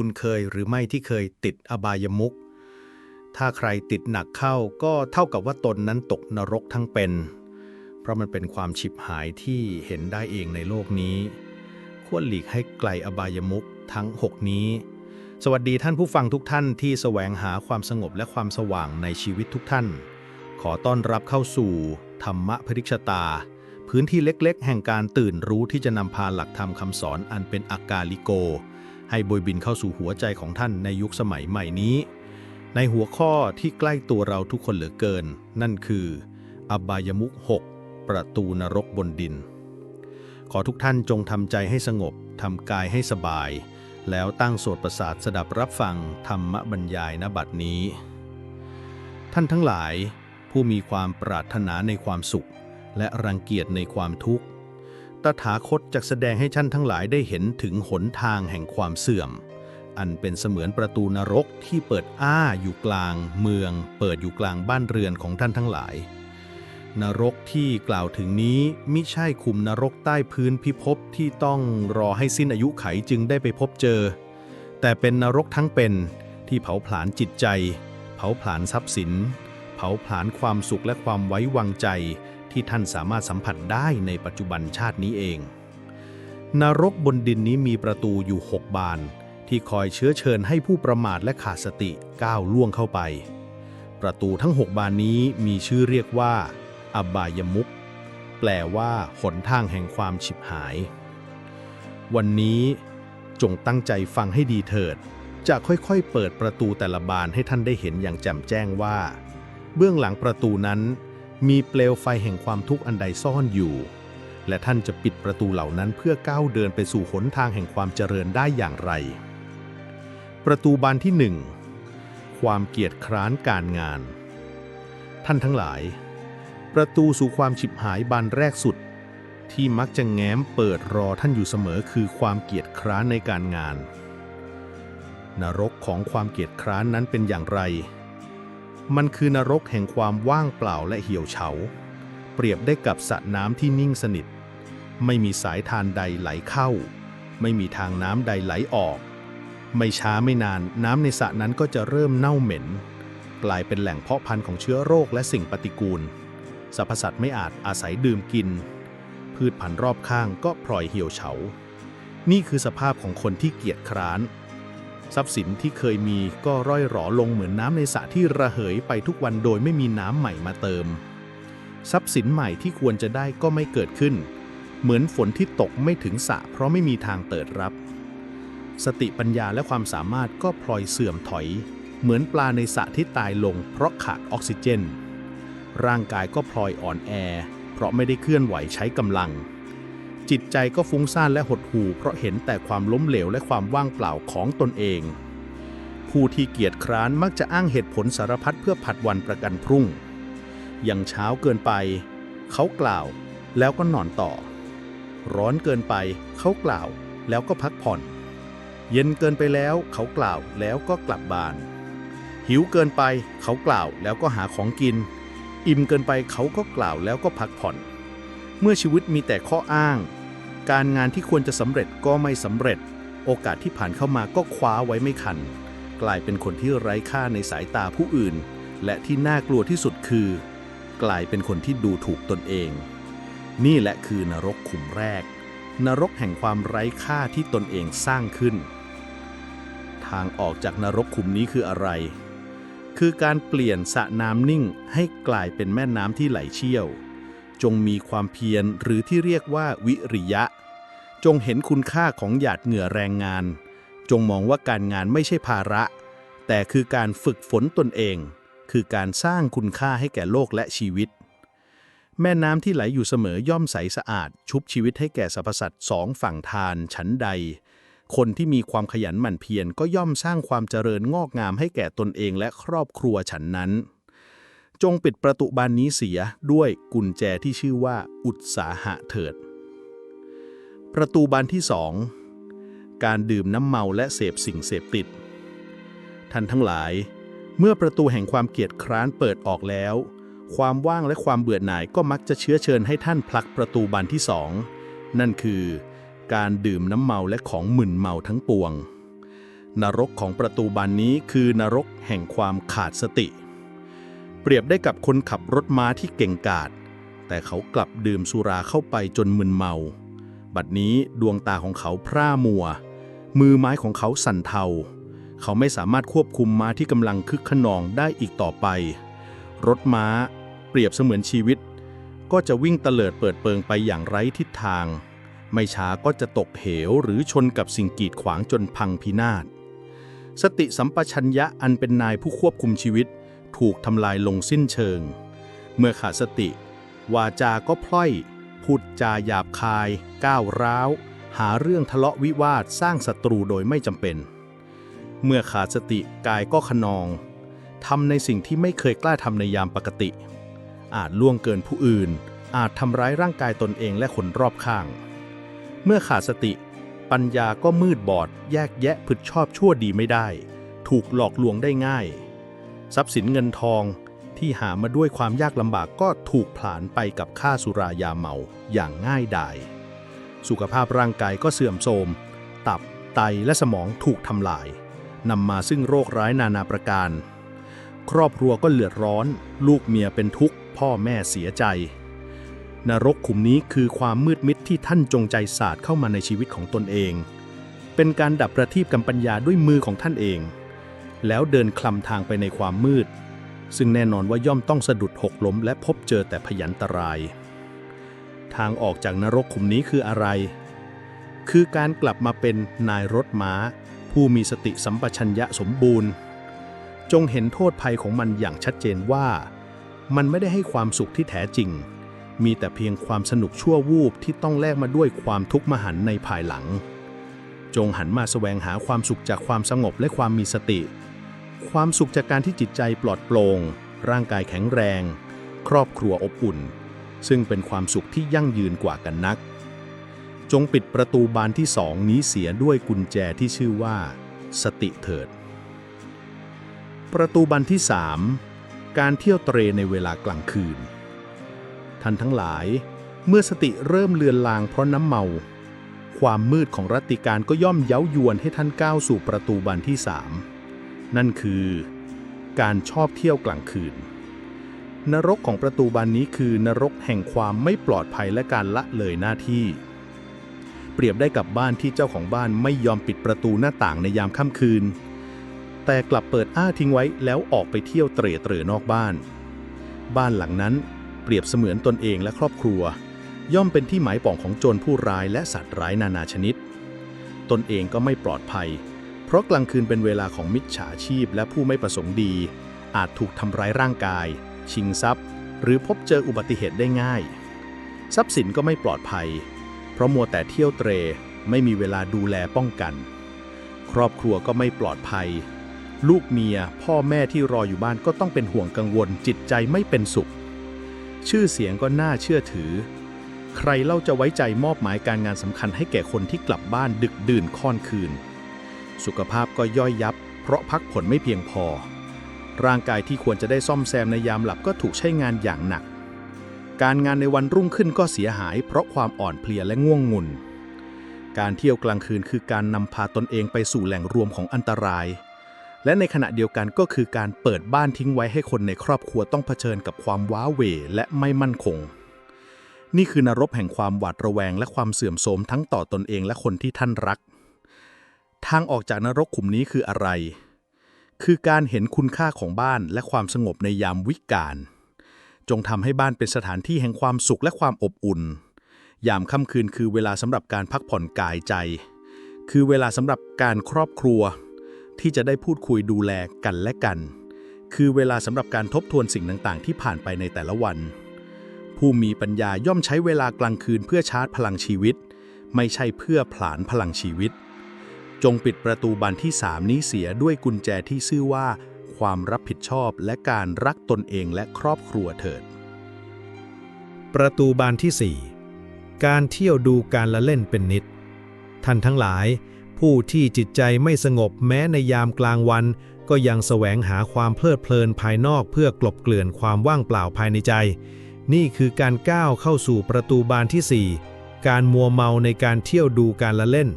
คุณเคยหรือไม่ที่เคยติดอบายมุขถ้าใครติดหนักเข้าก็เท่ากับว่าตนนั้นตกนรกทั้งเป็น เพราะมันเป็นความฉิบหายที่เห็นได้เองในโลกนี้ ควรหลีกให้ไกลอบายมุขทั้ง 6 นี้ สวัสดีท่านผู้ฟังทุกท่านที่แสวงหาความสงบและความสว่างในชีวิตทุกท่าน ขอต้อนรับเข้าสู่ธรรมะพริกชตา พื้นที่เล็กๆ แห่งการตื่นรู้ที่จะนำพาหลักธรรมคำสอนอันเป็นอากาลิโก ให้บยบินเข้าสู่หัวใจของท่านในยุคสมัยใหม่นี้ ในหัวข้อที่ใกล้ตัวเราทุกคนเหลือเกิน นั่นคือ อบายมุข 6 ประตูนรกบนดิน ขอทุกท่านจงทำใจให้สงบทำกายให้สบาย แล้วตั้งโสตประสาทสดับรับฟังธรรมบรรยายณบัดนี้ ท่านทั้งหลายผู้มีความปรารถนาในความสุข และรังเกียจในความทุกข์ ตถาคตจะแสดงให้ท่านทั้งหลายได้เห็นถึงหนทางแห่งความเสื่อม อันเป็นเสมือนประตูนรกที่เปิดอ้าอยู่กลาง เมือง เปิดอยู่กลางบ้านเรือนของท่านทั้งหลาย นรกที่กล่าวถึงนี้มิใช่คุมนรกใต้พื้นพิภพที่ต้องรอให้สิ้นอายุไขจึงได้ไปพบเจอ แต่เป็นนรกทั้งเป็นที่เผาผลาญจิตใจ เผาผลาญทรัพย์สิน เผาผลาญความสุขและความไว้วางใจ ที่ท่านสามารถสัมผัสได้ในปัจจุบันชาตินี้เอง นรกบนดินนี้มีประตูอยู่หกบาน ที่คอยเชื้อเชิญให้ผู้ประมาทและขาดสติก้าวล่วงเข้าไป ประตูทั้งหกบานนี้มีชื่อเรียกว่า อบายมุขแปลว่าหนทางแห่งความฉิบหาย วันนี้จงตั้งใจฟังให้ดีเถิด จะค่อยๆ เปิดประตูแต่ละบานให้ท่านได้เห็นอย่างแจ่มแจ้งว่า เบื้องหลังประตูนั้น มีเปลวไฟแห่งความทุกข์อันใดซ่อนอยู่ และท่านจะปิดประตูเหล่านั้นเพื่อก้าวเดินไปสู่หนทางแห่งความเจริญได้อย่างไร ประตูบานที่หนึ่งความเกียจคร้านการงาน ท่านทั้งหลาย ประตูสู่ความฉิบหายบานแรกสุด ที่มักจะแง้มเปิดรอท่านอยู่เสมอคือความเกียจคร้านในการงาน นรกของความเกียจคร้านนั้นเป็นอย่างไร มันคือนรกแห่งความว่างเปล่าและเหี่ยวเฉา เปรียบได้กับสระน้ำที่นิ่งสนิท ไม่มีสายทานใดไหลเข้า ไม่มีทางน้ำใดไหลออก ไม่ช้าไม่นานน้ำในสระนั้นก็จะเริ่มเน่าเหม็น กลายเป็นแหล่งเพาะพันธุ์ของเชื้อโรคและสิ่งปฏิกูลสรรพสัตว์ไม่อาจอาศัยดื่มกิน พืชพันธุ์รอบข้างก็พลอยเหี่ยวเฉา นี่คือสภาพของคนที่เกียจคร้าน ทรัพย์สินที่เคยมีก็ร่อยหรอลงเหมือนน้ำในสระที่ระเหยไปทุกวันโดยไม่มีน้ำใหม่มาเติม ทรัพย์สินใหม่ที่ควรจะได้ก็ไม่เกิดขึ้น เหมือนฝนที่ตกไม่ถึงสระเพราะไม่มีทางเปิดรับ สติปัญญาและความสามารถก็พลอยเสื่อมถอย เหมือนปลาในสระที่ตายลง เพราะขาดออกซิเจน ร่างกายก็พลอยอ่อนแอ เพราะไม่ได้เคลื่อนไหวใช้กำลัง จิตใจก็ฟุ้งซ่านและหดหู่เพราะเห็นแต่ความล้มเหลวและความว่างเปล่าของตนเอง ผู้ที่เกียจคร้านมักจะอ้างเหตุผลสารพัดเพื่อผัดวันประกันพรุ่ง ยังเช้าเกินไป เขากล่าว แล้วก็นอนต่อ ร้อนเกินไป เขากล่าว แล้วก็พักผ่อน เย็นเกินไปแล้ว เขากล่าวแล้วก็กลับบ้าน หิวเกินไป เขากล่าวแล้วก็หาของกิน อิ่มเกินไปเขาก็กล่าวแล้วก็พักผ่อนเมื่อชีวิตมีแต่ข้ออ้าง การงานที่ควรจะสำเร็จก็ไม่สำเร็จ โอกาสที่ผ่านเข้ามาก็คว้าไว้ไม่คัน กลายเป็นคนที่ไร้ค่าในสายตาผู้อื่น และที่น่ากลัวที่สุดคือ กลายเป็นคนที่ดูถูกตนเอง นี่แหละคือนรกขุมแรก นรกแห่งความไร้ค่าที่ตนเองสร้างขึ้น ทางออกจากนรกขุมนี้คืออะไร คือการเปลี่ยนสระน้ำนิ่งให้กลายเป็นแม่น้ำที่ไหลเชี่ยวจงมีความเพียรหรือที่เรียกว่าวิริยะ จงเห็นคุณค่าของหยาดเหงื่อแรงงาน จงมองว่าการงานไม่ใช่ภาระ แต่คือการฝึกฝนตนเอง คือการสร้างคุณค่าให้แก่โลกและชีวิต แม่น้ำที่ไหลอยู่เสมอย่อมใสสะอาด ชุบชีวิตให้แก่สรรพสัตว์สองฝั่งทานฉันใด คนที่มีความขยันหมั่นเพียรก็ย่อมสร้างความเจริญงอกงามให้แก่ตนเองและครอบครัวฉันนั้น จงปิดประตูบานนี้เสียด้วยกุญแจที่ชื่อว่าอุตสาหะเถิด ประตูบานที่สองการดื่มน้ำเมาและเสพสิ่งเสพติด ท่านทั้งหลาย เมื่อประตูแห่งความเกียจคร้านเปิดออกแล้ว ความว่างและความเบื่อหน่ายก็มักจะเชื้อเชิญให้ท่านพลักประตูบานที่สองนั่นคือ การดื่มน้ำเมาและของมึนเมาทั้งปวง นรกของประตูบานนี้คือนรกแห่งความขาดสติ เปรียบได้กับคนขับรถม้าที่เก่งกาจแต่เขากลับดื่มสุราเข้าไปจนมึนเมา บัดนี้ดวงตาของเขาพร่ามัว มือไม้ของเขาสั่นเทา เขาไม่สามารถควบคุมม้าที่กำลังคึกขนองได้อีกต่อไป รถม้า เปรียบเสมือนชีวิต ก็จะวิ่งเตลิดเปิดเปิงไปอย่างไร้ทิศทาง ไม่ช้าก็จะตกเหวหรือชนกับสิ่งกีดขวางจนพังพินาศ สติสัมปชัญญะอันเป็นนายผู้ควบคุมชีวิต ถูกทำลายลงสิ้นเชิง เมื่อขาดสติ วาจาก็พล่อย พูดจาหยาบคาย ก้าวร้าว หาเรื่องทะเลาะวิวาทสร้างศัตรูโดยไม่จำเป็น เมื่อขาดสติกายก็ขนองทำในสิ่งที่ไม่เคยกล้าทำในยามปกติ อาจล่วงเกินผู้อื่น อาจทำร้ายร่างกายตนเองและคนรอบข้าง เมื่อขาดสติ ปัญญาก็มืดบอด แยกแยะผิดชอบชั่วดีไม่ได้ ถูกหลอกลวงได้ง่าย ทรัพย์สินเงินทอง ที่หามาด้วยความยากลำบากก็ถูกผลาญไปกับค่าสุรายาเมาอย่างง่ายดาย สุขภาพร่างกายก็เสื่อมโทรม ตับ ไตและสมองถูกทำลาย นำมาซึ่งโรคร้ายนานาประการ ครอบครัวก็เลือดร้อน ลูกเมียเป็นทุกข์ พ่อแม่เสียใจ นรกขุมนี้คือความมืดมิดที่ท่านจงใจสาดเข้ามาในชีวิตของตนเอง เป็นการดับประทีปกำปัญญาด้วยมือของท่านเอง แล้วเดินคลำทางไปในความมืด ซึ่งแน่นอนว่าย่อมต้องสะดุดหกล้มและพบเจอแต่พยันตราย ทางออกจากนรกขุมนี้คืออะไร คือการกลับมาเป็นนายรถม้า ผู้มีสติสัมปชัญญะสมบูรณ์ จงเห็นโทษภัยของมันอย่างชัดเจนว่า มันไม่ได้ให้ความสุขที่แท้จริง มีแต่เพียงความสนุกชั่ววูบที่ต้องแลกมาด้วยความทุกข์มหันในภายหลัง จงหันมาแสวงหาความสุขจากความสงบและความมีสติ ความสุขจากการที่จิตใจปลอดโปร่งร่างกายแข็งแรง ครอบครัวอบอุ่น ซึ่งเป็นความสุขที่ยั่งยืนกว่ากันนัก จงปิดประตูบานที่สองนี้เสียด้วยกุญแจที่ชื่อว่า สติเถิด ประตูบานที่สามการเที่ยวเตรในเวลากลางคืน ท่านทั้งหลาย เมื่อสติเริ่มเลือนลางเพราะน้ำเมา ความมืดของรัตติการก็ย่อมเย้ายวนให้ท่านก้าวสู่ประตูบานที่สาม นั่นคือการชอบเที่ยวกลางคืน นรกของประตูบานนี้คือนรกแห่งความไม่ปลอดภัยและการละเลยหน้าที่ เปรียบได้กับบ้านที่เจ้าของบ้านไม่ยอมปิดประตูหน้าต่างในยามค่ำคืน แต่กลับเปิดอ้าทิ้งไว้แล้วออกไปเที่ยวเตร่เตร่นอกบ้าน บ้านหลังนั้นเปรียบเสมือนตนเองและครอบครัว ย่อมเป็นที่หมายปองของโจรผู้ร้ายและสัตว์ร้ายนานาชนิด ตนเองก็ไม่ปลอดภัย เพราะกลางคืนเป็นเวลาของมิจฉาชีพและผู้ไม่ประสงค์ดี อาจถูกทำร้ายร่างกาย ชิงทรัพย์ หรือพบเจออุบัติเหตุได้ง่าย ทรัพย์สินก็ไม่ปลอดภัย เพราะมัวแต่เที่ยวเตรไม่มีเวลาดูแลป้องกัน ครอบครัวก็ไม่ปลอดภัย ลูกเมียพ่อแม่ที่รออยู่บ้านก็ต้องเป็นห่วงกังวลจิตใจไม่เป็นสุข ชื่อเสียงก็น่าเชื่อถือ ใครเล่าจะไว้ใจมอบหมายการงานสำคัญให้แก่คนที่กลับบ้านดึกดื่นค่อนคืน สุขภาพก็ย่อยยับ เพราะพักผ่อนไม่เพียงพอ ร่างกายที่ควรจะได้ซ่อมแซมในยามหลับก็ถูกใช้งานอย่างหนัก การงานในวันรุ่งขึ้นก็เสียหาย เพราะความอ่อนเพลียและง่วงงุน การเที่ยวกลางคืนคือการนำพาตนเองไปสู่แหล่งรวมของอันตราย และในขณะเดียวกันก็คือการเปิดบ้านทิ้งไว้ให้คนในครอบครัวต้องเผชิญกับความว้าเหวและไม่มั่นคงนี่คือนรกแห่งความหวาดระแวงและความเสื่อมโทรมทั้งต่อตนเองและคนที่ท่านรัก ทางออกจากนรกขุมนี้คืออะไร คือการเห็นคุณค่าของบ้านและความสงบในยามวิกาล จงทำให้บ้านเป็นสถานที่แห่งความสุขและความอบอุ่น ยามค่ำคืนคือเวลาสำหรับการพักผ่อนกายใจ คือเวลาสำหรับการครอบครัว ที่จะได้พูดคุยดูแลกันและกัน คือเวลาสำหรับการทบทวนสิ่งต่างๆ ที่ผ่านไปในแต่ละวัน ผู้มีปัญญาย่อมใช้เวลากลางคืนเพื่อชาร์จพลังชีวิต ไม่ใช่เพื่อผลาญพลังชีวิต จงปิดประตูบานที่สามนี้เสียด้วยกุญแจที่ชื่อว่า ความรับผิดชอบและการรักตนเองและครอบครัวเถิด ประตูบานที่4การเที่ยวดูการละเล่นเป็นนิด ท่านทั้งหลาย ผู้ที่จิตใจไม่สงบแม้ในยามกลางวัน ก็ยังแสวงหาความเพลิดเพลินภายนอกเพื่อกลบเกลื่อนความว่างเปล่าภายในใจ นี่คือการก้าวเข้าสู่ประตูบานที่4การมัวเมาในการเที่ยวดูการละเล่น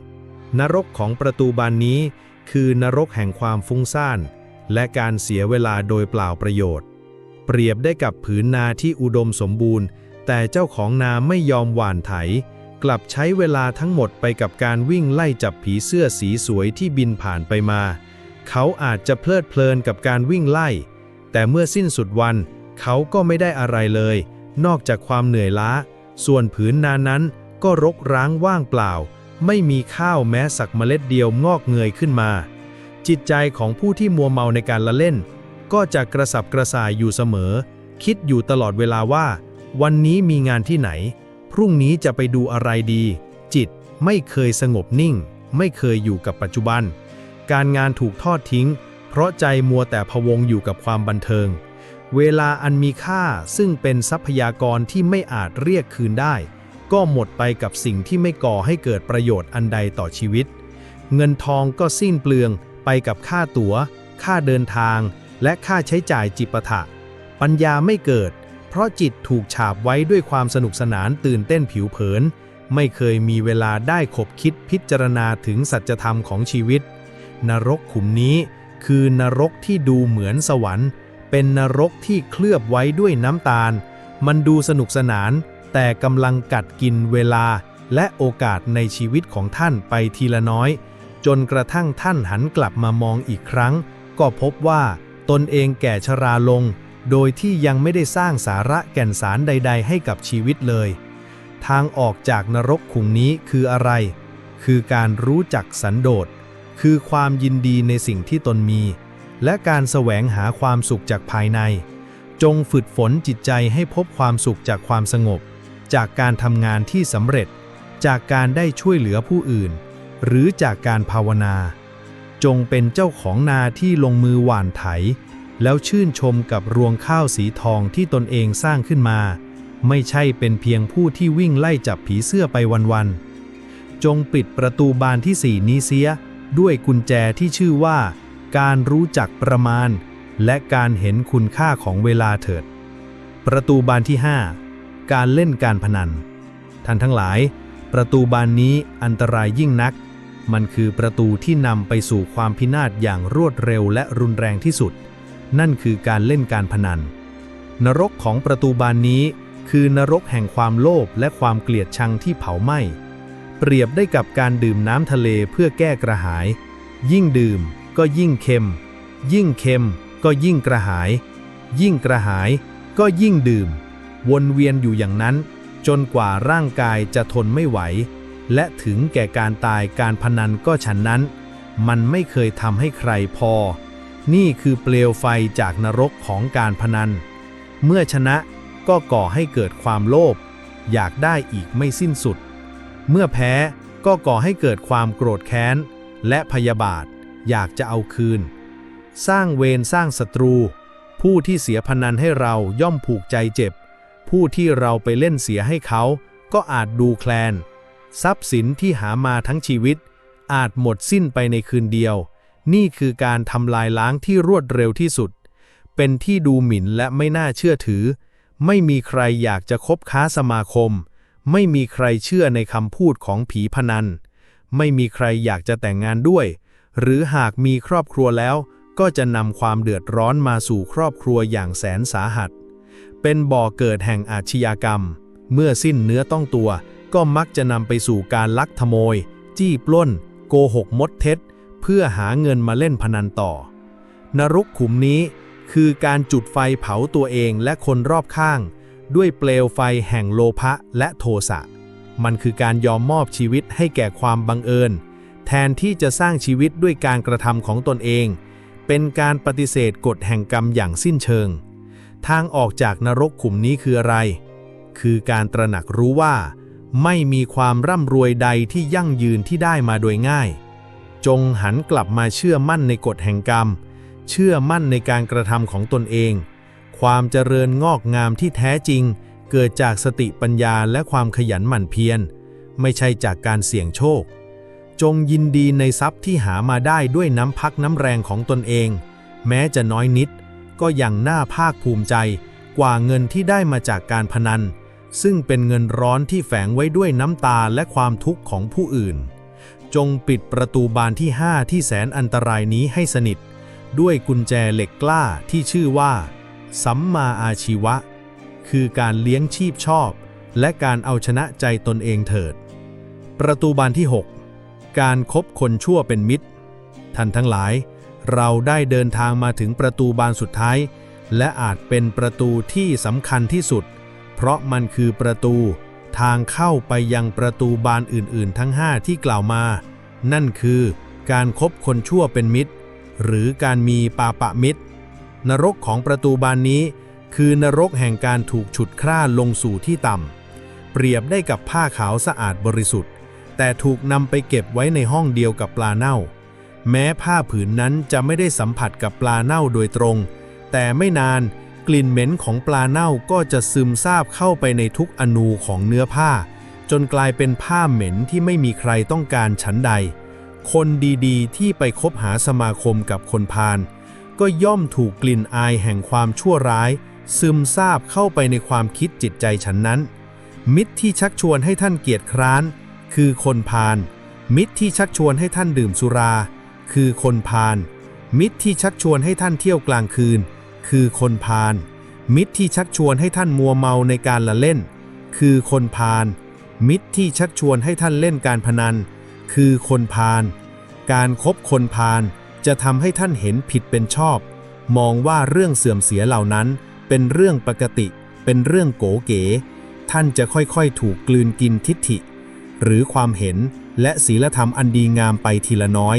นรกของประตูบานนี้ คือนรกแห่งความฟุ้งซ่าน และการเสียเวลาโดยเปล่าประโยชน์ เปรียบได้กับผืนนาที่อุดมสมบูรณ์ แต่เจ้าของนาไม่ยอมหว่านไถ กลับใช้เวลาทั้งหมดไปกับการวิ่งไล่จับผีเสื้อสีสวยที่บินผ่านไปมา เขาอาจจะเพลิดเพลินกับการวิ่งไล่ แต่เมื่อสิ้นสุดวัน เขาก็ไม่ได้อะไรเลย นอกจากความเหนื่อยล้า ส่วนผืนนานั้นก็รกร้างว่างเปล่า ไม่มีข้าวแม้สักเมล็ดเดียวงอกเงยขึ้นมา จิตใจของผู้ที่มัวเมาในการละเล่น ก็จะกระสับกระส่ายอยู่เสมอ คิดอยู่ตลอดเวลาว่า วันนี้มีงานที่ไหน พรุ่งนี้จะไปดูอะไรดี จิตไม่เคยสงบนิ่ง ไม่เคยอยู่กับปัจจุบัน การงานถูกทอดทิ้ง เพราะใจมัวแต่พวงอยู่กับความบันเทิง เวลาอันมีค่าซึ่งเป็นทรัพยากรที่ไม่อาจเรียกคืนได้ ก็หมดไปกับสิ่งที่ไม่ก่อให้เกิดประโยชน์อันใดต่อชีวิต เงินทองก็สิ้นเปลืองไปกับค่าตัว๋ว ค่าเดินทาง และค่าใช้จ่ายจิปาถะปัญญาไม่เกิด เพราะจิตถูกฉาบไว้ด้วยความสนุกสนานตื่นเต้นผิวเผิน ไม่เคยมีเวลาได้ขบคิดพิจารณาถึงสัจธรรมของชีวิต นรกขุมนี้คือนรกที่ดูเหมือนสวรรค์ เป็นนรกที่เคลือบไว้ด้วยน้ำตาล มันดูสนุกสนาน แต่กำลังกัดกินเวลาและโอกาสในชีวิตของท่านไปทีละน้อย จนกระทั่งท่านหันกลับมามองอีกครั้ง ก็พบว่าตนเองแก่ชราลง โดยที่ยังไม่ได้สร้างสาระแก่นสารใด ๆ ให้กับชีวิตเลย ทางออกจากนรกขุมนี้คืออะไร คือการรู้จักสันโดษ คือความยินดีในสิ่งที่ตนมี และการแสวงหาความสุขจากภายใน จงฝึกฝนจิตใจให้พบความสุขจากความสงบ จากการทำงานที่สำเร็จ จากการได้ช่วยเหลือผู้อื่น หรือจากการภาวนา จงเป็นเจ้าของนาที่ลงมือหว่านไถ แล้วชื่นชมกับรวงข้าวสีทองที่ตนเองสร้างขึ้นมา ไม่ใช่เป็นเพียงผู้ที่วิ่งไล่จับผีเสื้อไปวันๆจงปิดประตูบานที่สี่นี้เสีย ด้วยกุญแจที่ชื่อว่า การรู้จักประมาณ และการเห็นคุณค่าของเวลาเถิด ประตูบานที่5 การเล่นการพนัน ท่านทั้งหลาย ประตูบานนี้อันตรายยิ่งนัก มันคือประตูที่นำไปสู่ความพินาศอย่างรวดเร็วและรุนแรงที่สุด นั่นคือการเล่นการพนัน นรกของประตูบานนี้ คือนรกแห่งความโลภและความเกลียดชังที่เผาไหม้ เปรียบได้กับการดื่มน้ำทะเลเพื่อแก้กระหาย ยิ่งดื่มก็ยิ่งเค็ม ยิ่งเค็มก็ยิ่งกระหาย ยิ่งกระหายก็ยิ่งดื่ม วนเวียนอยู่อย่างนั้น จนกว่าร่างกายจะทนไม่ไหว และถึงแก่การตายการพนันก็ฉันนั้น มันไม่เคยทำให้ใครพอ นี่คือเปลวไฟจากนรกของการพนัน เมื่อชนะก็ก่อให้เกิดความโลภอยากได้อีกไม่สิ้นสุด เมื่อแพ้ก็ก่อให้เกิดความโกรธแค้น และพยาบาท อยากจะเอาคืน สร้างเวรสร้างศัตรู ผู้ที่เสียพนันให้เราย่อมผูกใจเจ็บ ผู้ที่เราไปเล่นเสียให้เขา ก็อาจดูแคลน ทรัพย์สินที่หามาทั้งชีวิต อาจหมดสิ้นไปในคืนเดียว นี่คือการทำลายล้างที่รวดเร็วที่สุด เป็นที่ดูหมิ่นและไม่น่าเชื่อถือ ไม่มีใครอยากจะคบค้าสมาคม ไม่มีใครเชื่อในคำพูดของผีพนัน ไม่มีใครอยากจะแต่งงานด้วย หรือหากมีครอบครัวแล้ว ก็จะนำความเดือดร้อนมาสู่ครอบครัวอย่างแสนสาหัส เป็นบ่อเกิดแห่งอาชญากรรม เมื่อสิ้นเนื้อต้องตัว ก็มักจะนำไปสู่การลักขโมย จี้ปล้น โกหกมดเท็จ เพื่อหาเงินมาเล่นพนันต่อ นรกขุมนี้คือการจุดไฟเผาตัวเองและคนรอบข้าง ด้วยเปลวไฟแห่งโลภะและโทสะ มันคือการยอมมอบชีวิตให้แก่ความบังเอิญ แทนที่จะสร้างชีวิตด้วยการกระทำของตนเอง เป็นการปฏิเสธกฎแห่งกรรมอย่างสิ้นเชิง ทางออกจากนรกขุมนี้คืออะไร คือการตระหนักรู้ว่า ไม่มีความร่ำรวยใดที่ยั่งยืนที่ได้มาโดยง่าย จงหันกลับมาเชื่อมั่นในกฎแห่งกรรม เชื่อมั่นในการกระทำของตนเอง ความเจริญงอกงามที่แท้จริง เกิดจากสติปัญญาและความขยันหมั่นเพียร ไม่ใช่จากการเสี่ยงโชค จงยินดีในทรัพย์ที่หามาได้ด้วยน้ำพักน้ำแรงของตนเอง แม้จะน้อยนิด ก็ยังน่าภาคภูมิใจกว่าเงินที่ได้มาจากการพนัน ซึ่งเป็นเงินร้อนที่แฝงไว้ด้วยน้ำตาและความทุกข์ของผู้อื่น จงปิดประตูบานที่ 5 ที่แสนอันตรายนี้ให้สนิท ด้วยกุญแจเหล็กกล้าที่ชื่อว่าสัมมาอาชีวะ คือการเลี้ยงชีพชอบ และการเอาชนะใจตนเองเถิด ประตูบานที่ 6 การคบคนชั่วเป็นมิตร ท่านทั้งหลาย เราได้เดินทางมาถึงประตูบานสุดท้าย และอาจเป็นประตูที่สำคัญที่สุด เพราะมันคือประตูทางเข้าไปยังประตูบานอื่นๆ ทั้ง 5 ที่กล่าวมา นั่นคือการคบคนชั่วเป็นมิตร หรือการมีปาปะมิตร นรกของประตูบานนี้ คือนรกแห่งการถูกฉุดคร่าลงสู่ที่ต่ำ เปรียบได้กับผ้าขาวสะอาดบริสุทธิ์ แต่ถูกนำไปเก็บไว้ในห้องเดียวกับปลาเน่า แม้ผ้าผืนนั้นจะไม่ได้สัมผัสกับปลาเน่าโดยตรง แต่ไม่นานกลิ่นเหม็นของปลาเน่าก็จะซึมซาบเข้าไปในทุกอนูของเนื้อผ้า จนกลายเป็นผ้าเหม็นที่ไม่มีใครต้องการฉันใด คนดีๆ ที่ไปคบหาสมาคมกับคนพาลก็ย่อมถูกกลิ่นอายแห่งความชั่วร้าย ซึมซาบเข้าไปในความคิดจิตใจฉันนั้น มิตรที่ชักชวนให้ท่านเกียจคร้าน คือคนพาลมิตรที่ชักชวนให้ท่านดื่มสุรา คือคนพาลมิตรที่ชักชวนให้ท่านเที่ยวกลางคืน คือคนพาลมิตรที่ชักชวนให้ท่านมัวเมาในการละเล่น คือคนพาลมิตรที่ชักชวนให้ท่านเล่นการพนัน คือคนพาลการครบคนพาลจะทำให้ท่านเห็นผิดเป็นชอบ มองว่าเรื่องเสื่อมเสียเหล่านั้น เป็นเรื่องปกติ เป็นเรื่องโก๋เก๋ ท่านจะค่อยๆ ถูกกลืนกินทิฏฐิ หรือความเห็นและศีลธรรมอันดีงามไปทีละน้อย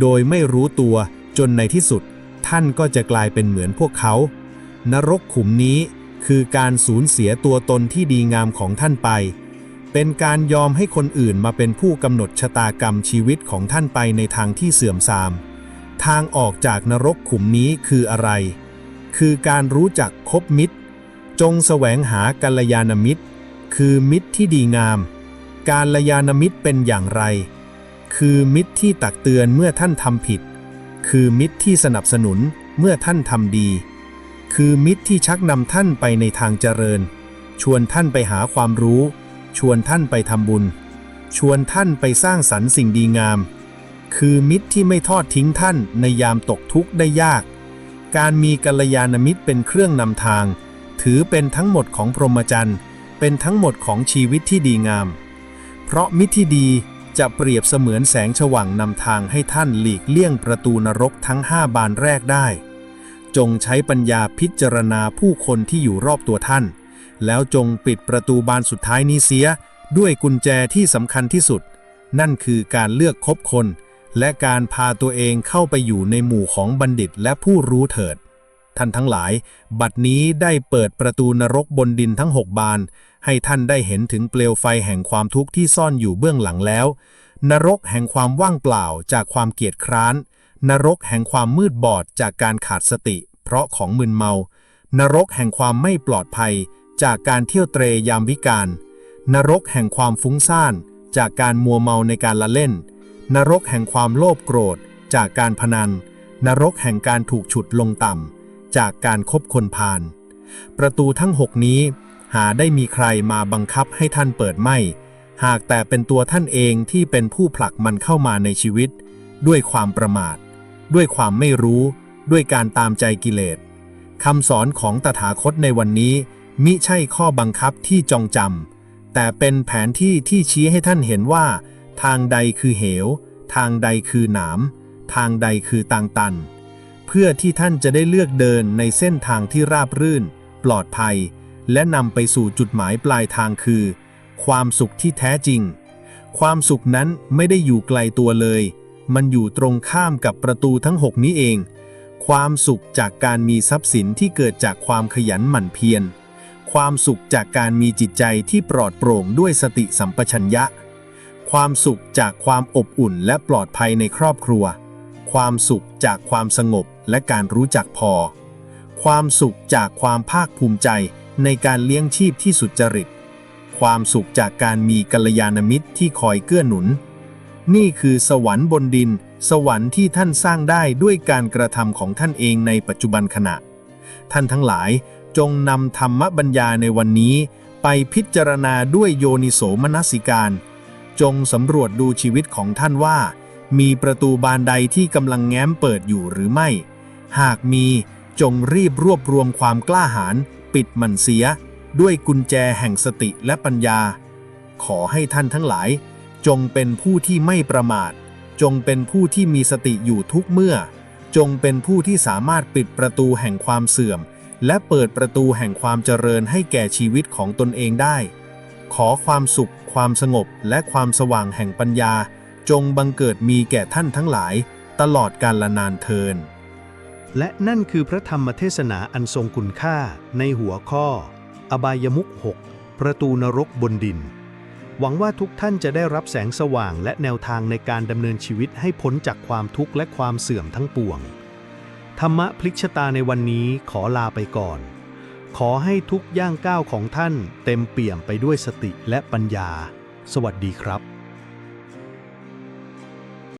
โดยไม่รู้ตัวจนในที่สุด ท่านก็จะกลายเป็นเหมือนพวกเขา นรกขุมนี้คือการสูญเสียตัวตนที่ดีงามของท่านไป เป็นการยอมให้คนอื่นมาเป็นผู้กำหนดชะตากรรมชีวิตของท่านไปในทางที่เสื่อมทราม ทางออกจากนรกขุมนี้คืออะไร คือการรู้จักคบมิตร จงแสวงหากัลยาณมิตร คือมิตรที่ดีงาม การลยาณมิตรเป็นอย่างไร คือมิตรที่ตักเตือนเมื่อท่านทำผิด คือมิตรที่สนับสนุนเมื่อท่านทำดี คือมิตรที่ชักนำท่านไปในทางเจริญ ชวนท่านไปหาความรู้ ชวนท่านไปทำบุญ ชวนท่านไปสร้างสรรค์สิ่งดีงาม คือมิตรที่ไม่ทอดทิ้งท่านในยามตกทุกข์ได้ยาก การมีกัลยาณมิตรเป็นเครื่องนำทาง ถือเป็นทั้งหมดของพรหมจรรย์ เป็นทั้งหมดของชีวิตที่ดีงาม เพราะมิตรที่ดี จะเปรียบเสมือนแสงฉว่างนำทางให้ท่านหลีกเลี่ยงประตูนรกทั้งห้าบานแรกได้ จงใช้ปัญญาพิจารณาผู้คนที่อยู่รอบตัวท่าน แล้วจงปิดประตูบานสุดท้ายนี้เสีย ด้วยกุญแจที่สำคัญที่สุด นั่นคือการเลือกคบคน และการพาตัวเองเข้าไปอยู่ในหมู่ของบัณฑิตและผู้รู้เถิดท่านทั้งหลาย บัดนี้ได้เปิดประตูนรกบนดินทั้งหกบานให้ท่านได้เห็นถึงเปลวไฟแห่งความทุกข์ที่ซ่อนอยู่เบื้องหลังแล้ว นรกแห่งความว่างเปล่าจากความเกียจคร้าน นรกแห่งความมืดบอดจากการขาดสติ เพราะของมึนเมา นรกแห่งความไม่ปลอดภัย จากการเที่ยวเตรยามวิกาล นรกแห่งความฟุ้งซ่าน จากการมัวเมาในการละเล่น นรกแห่งความโลภโกรธ จากการพนัน นรกแห่งการถูกฉุดลงต่ำจากการคบคนพาลประตูทั้งหกนี้ หาได้มีใครมาบังคับให้ท่านเปิดไม่ หากแต่เป็นตัวท่านเองที่เป็นผู้ผลักมันเข้ามาในชีวิต ด้วยความประมาท ด้วยความไม่รู้ ด้วยการตามใจกิเลสคำสอนของตถาคตในวันนี้ มิใช่ข้อบังคับที่จองจำแต่เป็นแผนที่ที่ชี้ให้ท่านเห็นว่า ทางใดคือเหว ทางใดคือหนาม ทางใดคือตางตัน เพื่อที่ท่านจะได้เลือกเดินในเส้นทางที่ราบรื่น ปลอดภัย และนำไปสู่จุดหมายปลายทางคือ ความสุขที่แท้จริง ความสุขนั้นไม่ได้อยู่ไกลตัวเลย มันอยู่ตรงข้ามกับประตูทั้งหกนี้เอง ความสุขจากการมีทรัพย์สินที่เกิดจากความขยันหมั่นเพียร ความสุขจากการมีจิตใจที่ปลอดโปร่งด้วยสติสัมปชัญญะ ความสุขจากความอบอุ่นและปลอดภัยในครอบครัว ความสุขจากความสงบและการรู้จักพอ ความสุขจากความภาคภูมิใจ ในการเลี้ยงชีพที่สุจริต ความสุขจากการมีกัลยาณมิตรที่คอยเกื้อหนุน นี่คือสวรรค์บนดิน สวรรค์ที่ท่านสร้างได้ด้วยการกระทำของท่านเองในปัจจุบันขณะ ท่านทั้งหลายจงนำธรรมบัญญาในวันนี้ ไปพิจารณาด้วยโยนิโสมนสิการ จงสำรวจดูชีวิตของท่านว่า มีประตูบานใดที่กำลังแง้มเปิดอยู่หรือไม่ หากมีจงรีบรวบรวมความกล้าหาญ ปิดมันเสีย ด้วยกุญแจแห่งสติและปัญญา ขอให้ท่านทั้งหลาย จงเป็นผู้ที่ไม่ประมาท จงเป็นผู้ที่มีสติอยู่ทุกเมื่อ จงเป็นผู้ที่สามารถปิดประตูแห่งความเสื่อม และเปิดประตูแห่งความเจริญให้แก่ชีวิตของตนเองได้ ขอความสุข ความสงบ และความสว่างแห่งปัญญา จงบังเกิดมีแก่ท่านทั้งหลาย ตลอดกาลนานเทิน และนั่นคือพระธรรมเทศนาอันทรงคุณค่าในหัวข้อ อบายมุข6ประตูนรกบนดิน หวังว่าทุกท่านจะได้รับแสงสว่างและแนวทางในการดำเนินชีวิตให้พ้นจากความทุกข์และความเสื่อมทั้งปวง ธรรมะพลิกชะตาในวันนี้ขอลาไปก่อน ขอให้ทุกย่างก้าวของท่านเต็มเปี่ยมไปด้วยสติและปัญญา สวัสดีครับ